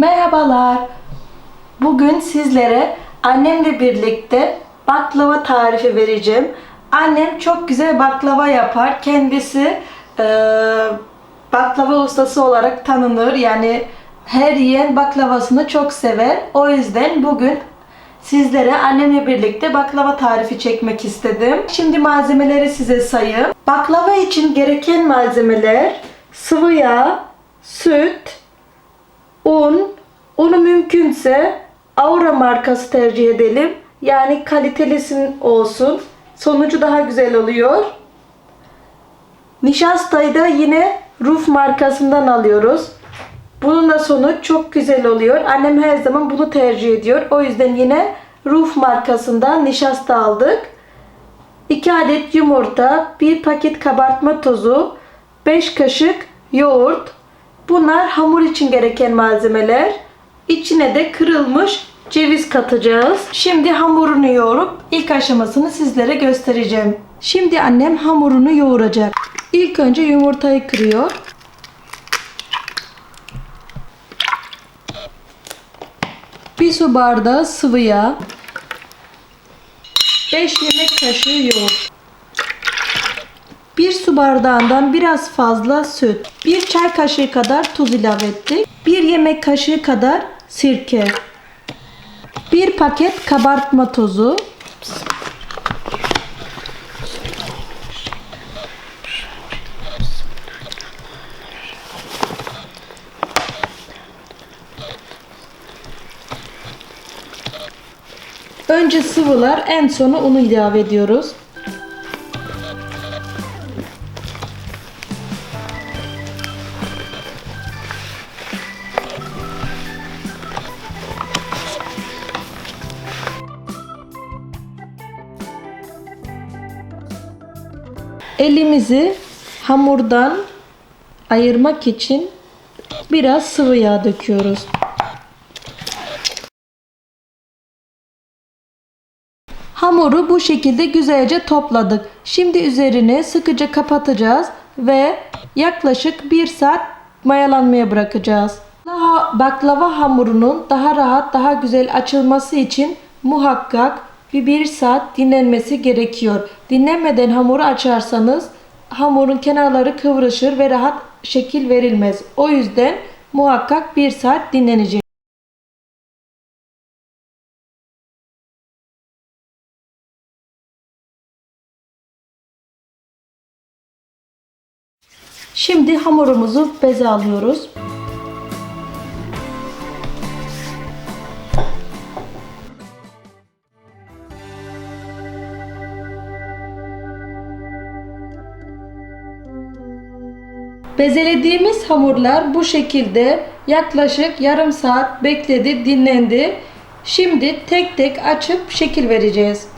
Merhabalar. Bugün sizlere annemle birlikte baklava tarifi vereceğim. Annem çok güzel baklava yapar. Kendisi e, baklava ustası olarak tanınır. Yani her yiyen baklavasını çok sever. O yüzden bugün sizlere annemle birlikte baklava tarifi çekmek istedim. Şimdi malzemeleri size sayayım. Baklava için gereken malzemeler sıvı yağ, süt, un, unu mümkünse Aura markası tercih edelim. Yani kalitelisin olsun. Sonucu daha güzel oluyor. Nişastayı da yine Ruf markasından alıyoruz. Bunun da sonuç çok güzel oluyor. Annem her zaman bunu tercih ediyor. O yüzden yine Ruf markasından nişasta aldık. 2 adet yumurta, 1 paket kabartma tozu, 5 kaşık yoğurt. Bunlar hamur için gereken malzemeler. İçine de kırılmış ceviz katacağız. Şimdi hamurunu yoğurup ilk aşamasını sizlere göstereceğim. Şimdi annem hamurunu yoğuracak. İlk önce yumurtayı kırıyor. Bir su bardağı sıvı yağ. 5 yemek kaşığı yoğurt. 1 su bardağından biraz fazla süt. 1 çay kaşığı kadar tuz ilave ettik. 1 yemek kaşığı kadar sirke. 1 paket kabartma tozu. Önce sıvılar en sona unu ilave ediyoruz. Elimizi hamurdan ayırmak için biraz sıvı yağ döküyoruz. Hamuru bu şekilde güzelce topladık. Şimdi üzerine sıkıca kapatacağız ve yaklaşık 1 saat mayalanmaya bırakacağız. Daha baklava hamurunun daha rahat, daha güzel açılması için muhakkak bir 1 saat dinlenmesi gerekiyor. Dinlenmeden hamuru açarsanız hamurun kenarları kıvrışır ve rahat şekil verilmez. O yüzden muhakkak 1 saat dinlenecek. Şimdi hamurumuzu beze alıyoruz. Bezelediğimiz hamurlar bu şekilde yaklaşık yarım saat bekledi, dinlendi. Şimdi tek tek açıp şekil vereceğiz.